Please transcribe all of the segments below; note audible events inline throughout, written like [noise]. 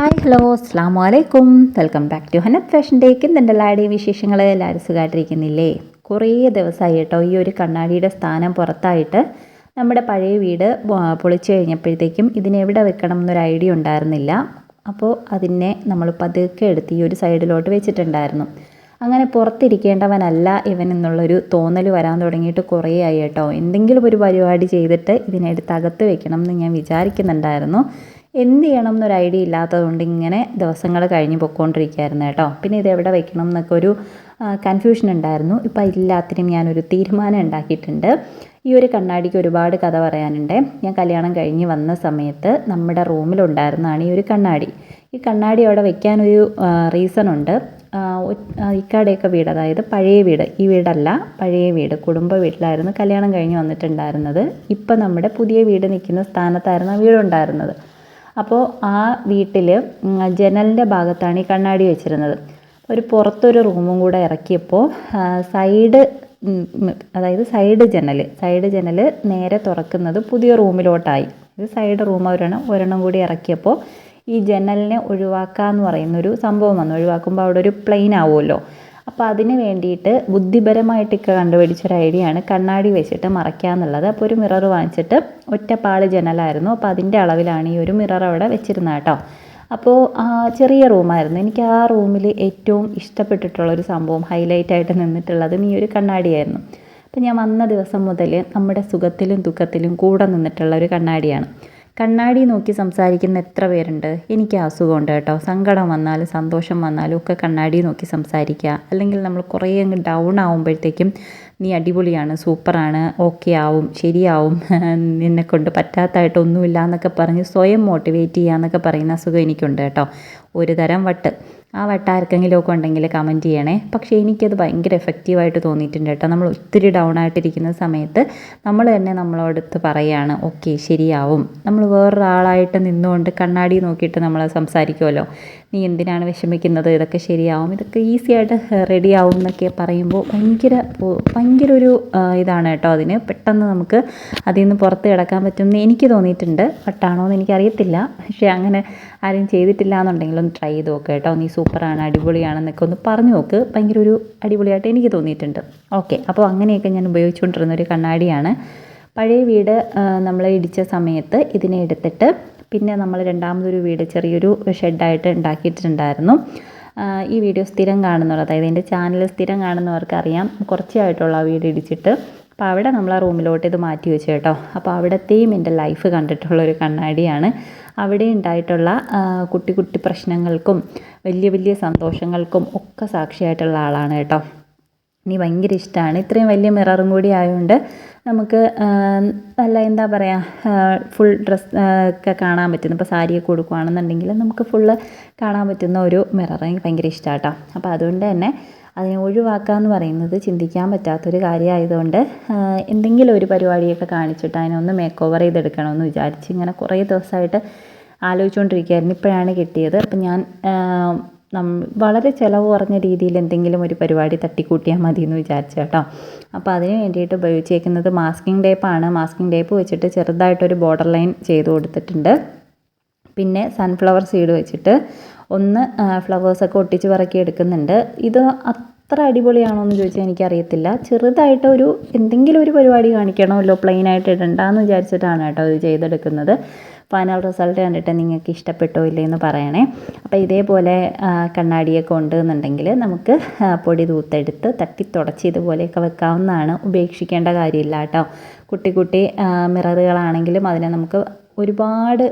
Hi hello അസ്സാം വലൈക്കും welcome back to Hanath fashion ഡേക്ക് എന്തുണ്ട് എല്ലാവരുടെയും വിശേഷങ്ങൾ എല്ലാവരും സുഖമായിട്ടിരിക്കുന്നില്ലേ കുറേ ദിവസമായി കേട്ടോ ഈ ഒരു കണ്ണാടിയുടെ സ്ഥാനം പുറത്തായിട്ട് നമ്മുടെ പഴയ വീട് പൊളിച്ചു കഴിഞ്ഞപ്പോഴത്തേക്കും ഇതിനെവിടെ വെക്കണം എന്നൊരു ഐഡിയ ഉണ്ടായിരുന്നില്ല. അപ്പോൾ അതിനെ നമ്മൾ പതുക്കെ എടുത്ത് ഈ ഒരു സൈഡിലോട്ട് വെച്ചിട്ടുണ്ടായിരുന്നു. അങ്ങനെ പുറത്തിരിക്കേണ്ടവനല്ല ഇവൻ എന്നുള്ളൊരു തോന്നൽ വരാൻ തുടങ്ങിയിട്ട് കുറേ ആയി കേട്ടോ. എന്തെങ്കിലും ഒരു പരിപാടി ചെയ്തിട്ട് ഇതിനെടുത്ത് അകത്ത് വെക്കണം എന്ന് ഞാൻ വിചാരിക്കുന്നുണ്ടായിരുന്നു. എന്ത് ചെയ്യണം എന്നൊരു ഐഡിയ ഇല്ലാത്തതുകൊണ്ട് ഇങ്ങനെ ദിവസങ്ങൾ കഴിഞ്ഞ് പൊയ്ക്കൊണ്ടിരിക്കുകയായിരുന്നു കേട്ടോ. പിന്നെ ഇത് എവിടെ വെക്കണം എന്നൊക്കെ ഒരു കൺഫ്യൂഷൻ ഉണ്ടായിരുന്നു. ഇപ്പം എല്ലാത്തിനും ഞാനൊരു തീരുമാനം ഉണ്ടാക്കിയിട്ടുണ്ട്. ഈ ഒരു കണ്ണാടിക്ക് ഒരുപാട് കഥ പറയാനുണ്ട്. ഞാൻ കല്യാണം കഴിഞ്ഞ് വന്ന സമയത്ത് നമ്മുടെ റൂമിലുണ്ടായിരുന്നതാണ് ഈ ഒരു കണ്ണാടി. ഈ കണ്ണാടി അവിടെ വെക്കാനൊരു റീസൺ ഉണ്ട്. ഇക്കാടെയൊക്കെ വീട് അതായത് പഴയ വീട് ഈ വീടല്ല പഴയ വീട് കുടുംബ വീട്ടിലായിരുന്നു കല്യാണം കഴിഞ്ഞ് വന്നിട്ടുണ്ടായിരുന്നത്. ഇപ്പം നമ്മുടെ പുതിയ വീട് നിൽക്കുന്ന സ്ഥാനത്തായിരുന്നു ആ വീടുണ്ടായിരുന്നത്. അപ്പോൾ ആ വീട്ടിൽ ജനലിന്റെ ഭാഗത്താണ് ഈ കണ്ണാടി വെച്ചിരുന്നത്. ഒരു പുറത്തൊരു റൂമും കൂടെ ഇറക്കിയപ്പോൾ സൈഡ് അതായത് സൈഡ് ജനൽ സൈഡ് ജനൽ നേരെ തുറക്കുന്നത് പുതിയ റൂമിലോട്ടായി. ഇത് സൈഡ് റൂം ഒരെണ്ണം ഒരെണ്ണം കൂടി ഇറക്കിയപ്പോൾ ഈ ജനലിനെ ഒഴിവാക്കാന്ന് പറയുന്നൊരു സംഭവം വന്നു. ഒഴിവാക്കുമ്പോൾ അവിടെ ഒരു പ്ലെയിൻ ആവുമല്ലോ. അപ്പോൾ അതിന് വേണ്ടിയിട്ട് ബുദ്ധിപരമായിട്ടൊക്കെ ഐഡിയ ആണ് കണ്ണാടി വെച്ചിട്ട് മറയ്ക്കുക എന്നുള്ളത്. അപ്പോൾ ഒരു മിറർ വാങ്ങിച്ചിട്ട് ഒറ്റപ്പാൾ ജനലായിരുന്നു. അപ്പോൾ അതിന്റെ അളവിലാണ് ഈ ഒരു മിറർ അവിടെ വെച്ചിരുന്നത് കേട്ടോ. അപ്പോൾ ചെറിയ റൂമായിരുന്നു എനിക്ക് ആ റൂമിൽ ഏറ്റവും ഇഷ്ടപ്പെട്ടിട്ടുള്ള ഒരു സംഭവം ഹൈലൈറ്റ് ആയിട്ട് നിന്നിട്ടുള്ളതും ഈ ഒരു കണ്ണാടിയായിരുന്നു. അപ്പം ഞാൻ വന്ന ദിവസം മുതൽ നമ്മുടെ സുഖത്തിലും ദുഃഖത്തിലും കൂടെ നിന്നിട്ടുള്ള ഒരു കണ്ണാടിയാണ്. കണ്ണാടി നോക്കി സംസാരിക്കുന്ന എത്ര പേരുണ്ട്? എനിക്ക് അസുഖമുണ്ട് കേട്ടോ. സങ്കടം വന്നാലും സന്തോഷം വന്നാലും ഒക്കെ കണ്ണാടി നോക്കി സംസാരിക്കുക. അല്ലെങ്കിൽ നമ്മൾ കുറേ അങ്ങ് ഡൗൺ ആവുമ്പോഴത്തേക്കും നീ അടിപൊളിയാണ് സൂപ്പറാണ് ഓക്കെ ആവും ശരിയാവും [laughs] നിന്നെ കൊണ്ട് പറ്റാത്തതായിട്ടൊന്നുമില്ല എന്നൊക്കെ പറഞ്ഞ് സ്വയം മോട്ടിവേറ്റ് ചെയ്യുക എന്നൊക്കെ പറയുന്ന അസുഖം എനിക്കുണ്ട് കേട്ടോ. ഒരു തരം വട്ട്. ആ വട്ടം ആർക്കെങ്കിലും ഒക്കെ ഉണ്ടെങ്കിൽ കമന്റ് ചെയ്യണേ. പക്ഷേ എനിക്കത് ഭയങ്കര എഫക്റ്റീവായിട്ട് തോന്നിയിട്ടുണ്ട് കേട്ടോ. നമ്മൾ ഒത്തിരി ഡൗൺ ആയിട്ടിരിക്കുന്ന സമയത്ത് നമ്മൾ തന്നെ നമ്മളോടത്ത് പറയുകയാണ് ഓക്കെ ശരിയാവും. നമ്മൾ വേറൊരാളായിട്ട് നിന്നുകൊണ്ട് കണ്ണാടി നോക്കിയിട്ട് നമ്മൾ സംസാരിക്കുമല്ലോ. നീ എന്തിനാണ് വിഷമിക്കുന്നത്? ഇതൊക്കെ ശരിയാവും. ഇതൊക്കെ ഈസി ആയിട്ട് റെഡി ആവും എന്നൊക്കെ പറയുമ്പോൾ ഭയങ്കര ഭയങ്കര ഒരു ഇതാണ് കേട്ടോ അതിന്. പെട്ടെന്ന് നമുക്ക് അതിൽ നിന്ന് പുറത്ത് കിടക്കാൻ പറ്റുമെന്ന് എനിക്ക് തോന്നിയിട്ടുണ്ട്. വട്ടാണോ എന്ന് എനിക്കറിയത്തില്ല. പക്ഷേ അങ്ങനെ ആരും ചെയ്തിട്ടില്ല എന്നുണ്ടെങ്കിൽ ഒന്ന് ട്രൈ ചെയ്ത് നോക്കുക കേട്ടോ. നീ സൂപ്പറാണ് അടിപൊളിയാണെന്നൊക്കെ ഒന്ന് പറഞ്ഞു നോക്ക്. ഭയങ്കര ഒരു അടിപൊളിയായിട്ട് എനിക്ക് തോന്നിയിട്ടുണ്ട്. ഓക്കെ അപ്പോൾ അങ്ങനെയൊക്കെ ഞാൻ ഉപയോഗിച്ചുകൊണ്ടിരുന്ന ഒരു കണ്ണാടിയാണ്. പഴയ വീട് നമ്മൾ ഇടിച്ച സമയത്ത് ഇതിനെ എടുത്തിട്ട് പിന്നെ നമ്മൾ രണ്ടാമതൊരു വീട് ചെറിയൊരു ഷെഡായിട്ട് ഉണ്ടാക്കിയിട്ടുണ്ടായിരുന്നു. ഈ വീഡിയോ സ്ഥിരം കാണുന്നവർ അതായത് എന്റെ ചാനൽ സ്ഥിരം കാണുന്നവർക്ക് അറിയാം കുറച്ചായിട്ടുള്ള വീട് ഇടിച്ചിട്ട്. അപ്പോൾ അവിടെ നമ്മൾ ആ റൂമിലോട്ട് ഇത് മാറ്റി വെച്ചു കേട്ടോ. അപ്പോൾ അവിടത്തെയും എന്റെ ലൈഫ് കണ്ടിട്ടുള്ള ഒരു കണ്ണാടിയാണ്. അവിടെ ഉണ്ടായിട്ടുള്ള കുട്ടി കുട്ടി പ്രശ്നങ്ങൾക്കും വലിയ വലിയ സന്തോഷങ്ങൾക്കും ഒക്കെ സാക്ഷിയായിട്ടുള്ള ആളാണ് കേട്ടോ. ഇനി ഭയങ്കര ഇഷ്ടമാണ് ഇത്രയും വലിയ മിററും കൂടി ആയതുകൊണ്ട് നമുക്ക് നല്ല എന്താ പറയുക ഫുൾ ഡ്രസ് ഒക്കെ കാണാൻ പറ്റുന്ന. ഇപ്പോൾ സാരിയൊക്കെ കൊടുക്കുകയാണെന്നുണ്ടെങ്കിൽ നമുക്ക് ഫുള്ള് കാണാൻ പറ്റുന്ന ഒരു മിറർ എനിക്ക് ഭയങ്കര ഇഷ്ടമാണ് കേട്ടോ. അപ്പോൾ അതുകൊണ്ട് തന്നെ അതിനെ ഒഴിവാക്കുക എന്ന് പറയുന്നത് ചിന്തിക്കാൻ പറ്റാത്തൊരു കാര്യമായതുകൊണ്ട് എന്തെങ്കിലും ഒരു പരിപാടിയൊക്കെ കാണിച്ചിട്ട് അതിനൊന്ന് മേക്ക് ഓവർ ചെയ്തെടുക്കണമെന്ന് വിചാരിച്ച് ഇങ്ങനെ കുറേ ദിവസമായിട്ട് ആലോചിച്ചുകൊണ്ടിരിക്കുകയായിരുന്നു. ഇപ്പോഴാണ് കിട്ടിയത്. അപ്പം ഞാൻ വളരെ ചിലവ് കുറഞ്ഞ രീതിയിൽ എന്തെങ്കിലും ഒരു പരിപാടി തട്ടിക്കൂട്ടിയാൽ മതി എന്ന് വിചാരിച്ചു കേട്ടോ. അപ്പോൾ അതിന് വേണ്ടിയിട്ട് ഉപയോഗിച്ചേക്കുന്നത് മാസ്കിംഗ് ടേപ്പാണ് മാസ്കിംഗ് ടേപ്പ് വെച്ചിട്ട് ചെറുതായിട്ടൊരു ബോർഡർ ലൈൻ ചെയ്ത് കൊടുത്തിട്ടുണ്ട്. പിന്നെ സൺഫ്ലവർ സീഡ് വെച്ചിട്ട് ഒന്ന് ഫ്ലവേഴ്സൊക്കെ ഒട്ടിച്ച് പറക്കി എടുക്കുന്നുണ്ട്. ഇത് അത്ര അടിപൊളിയാണോ എന്ന് ചോദിച്ചാൽ എനിക്കറിയത്തില്ല. ചെറുതായിട്ട് ഒരു എന്തെങ്കിലും ഒരു പരിപാടി കാണിക്കണമല്ലോ പ്ലെയിനായിട്ട് ഇടണ്ടെന്ന് വിചാരിച്ചിട്ടാണ് കേട്ടോ ഇത് ചെയ്തെടുക്കുന്നത്. ഫൈനൽ റിസൾട്ട് കണ്ടിട്ട് നിങ്ങൾക്ക് ഇഷ്ടപ്പെട്ടോ ഇല്ലേ എന്ന് പറയണേ. അപ്പോൾ ഇതേപോലെ കണ്ണാടിയൊക്കെ ഉണ്ട് എന്നുണ്ടെങ്കിൽ നമുക്ക് പൊടി തൂത്തെടുത്ത് തട്ടി തുടച്ച് ഇതുപോലെയൊക്കെ വെക്കാവുന്നതാണ്. ഉപേക്ഷിക്കേണ്ട കാര്യമില്ല കേട്ടോ. കുട്ടി കുട്ടി മിററുകളാണെങ്കിലും അതിനെ നമുക്ക് ഒരുപാട്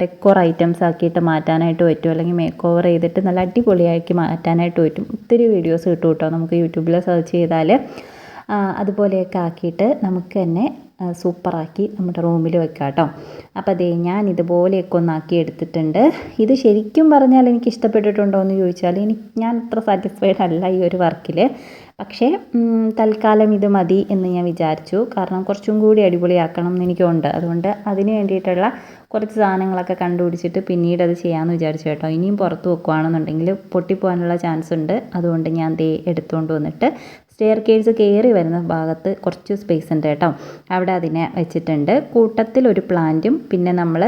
ഡെക്കോർ ഐറ്റംസ് ആക്കിയിട്ട് മാറ്റാനായിട്ട് പറ്റും. അല്ലെങ്കിൽ മേക്ക് ഓവർ ചെയ്തിട്ട് നല്ല അടിപൊളിയാക്കി മാറ്റാനായിട്ട് പറ്റും. ഒത്തിരി വീഡിയോസ് കിട്ടും കേട്ടോ. നമുക്ക് യൂട്യൂബിൽ സെർച്ച് ചെയ്താൽ അതുപോലെയൊക്കെ ആക്കിയിട്ട് നമുക്ക് തന്നെ സൂപ്പറാക്കി നമ്മുടെ റൂമിൽ വെക്കാം കേട്ടോ അപ്പോൾ അതേ ഞാൻ ഇതുപോലെയൊക്കെ ഒന്നാക്കി എടുത്തിട്ടുണ്ട്. ഇത് ശരിക്കും പറഞ്ഞാൽ എനിക്ക് ഇഷ്ടപ്പെട്ടിട്ടുണ്ടോ എന്ന് ചോദിച്ചാൽ എനിക്ക് ഞാൻ അത്ര സാറ്റിസ്ഫൈഡ് അല്ല ഈ ഒരു വർക്കിൽ. പക്ഷേ തൽക്കാലം ഇത് മതി എന്ന് ഞാൻ വിചാരിച്ചു. കാരണം കുറച്ചും കൂടി അടിപൊളിയാക്കണം എന്ന് എനിക്കുണ്ട്. അതുകൊണ്ട് അതിന് വേണ്ടിയിട്ടുള്ള കുറച്ച് സാധനങ്ങളൊക്കെ കണ്ടുപിടിച്ചിട്ട് പിന്നീട് അത് ചെയ്യാമെന്ന് വിചാരിച്ചു കേട്ടോ. ഇനിയും പുറത്ത് വെക്കുകയാണെന്നുണ്ടെങ്കിൽ പൊട്ടിപ്പോകാനുള്ള ചാൻസ് ഉണ്ട്. അതുകൊണ്ട് ഞാൻ ദേ എടുത്തുകൊണ്ട് വന്നിട്ട് സ്റ്റെയർ കേസ് കയറി വരുന്ന ഭാഗത്ത് കുറച്ച് സ്പേസ് ഉണ്ട് കേട്ടോ. അവിടെ അതിനെ വെച്ചിട്ടുണ്ട്. കൂട്ടത്തിൽ ഒരു പ്ലാന്റും പിന്നെ നമ്മൾ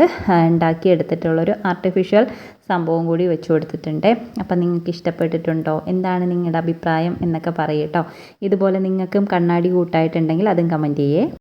ഉണ്ടാക്കിയെടുത്തിട്ടുള്ളൊരു ആർട്ടിഫിഷ്യൽ സംഭവം കൂടി വെച്ചു കൊടുത്തിട്ടുണ്ട്. അപ്പം നിങ്ങൾക്ക് ഇഷ്ടപ്പെട്ടിട്ടുണ്ടോ? എന്താണ് നിങ്ങളുടെ അഭിപ്രായം എന്നൊക്കെ പറയട്ടോ ഇതുപോലെ നിങ്ങൾക്കും കണ്ണാടി കൂട്ടായിട്ടുണ്ടെങ്കിൽ അതും കമന്റ് ചെയ്യേ.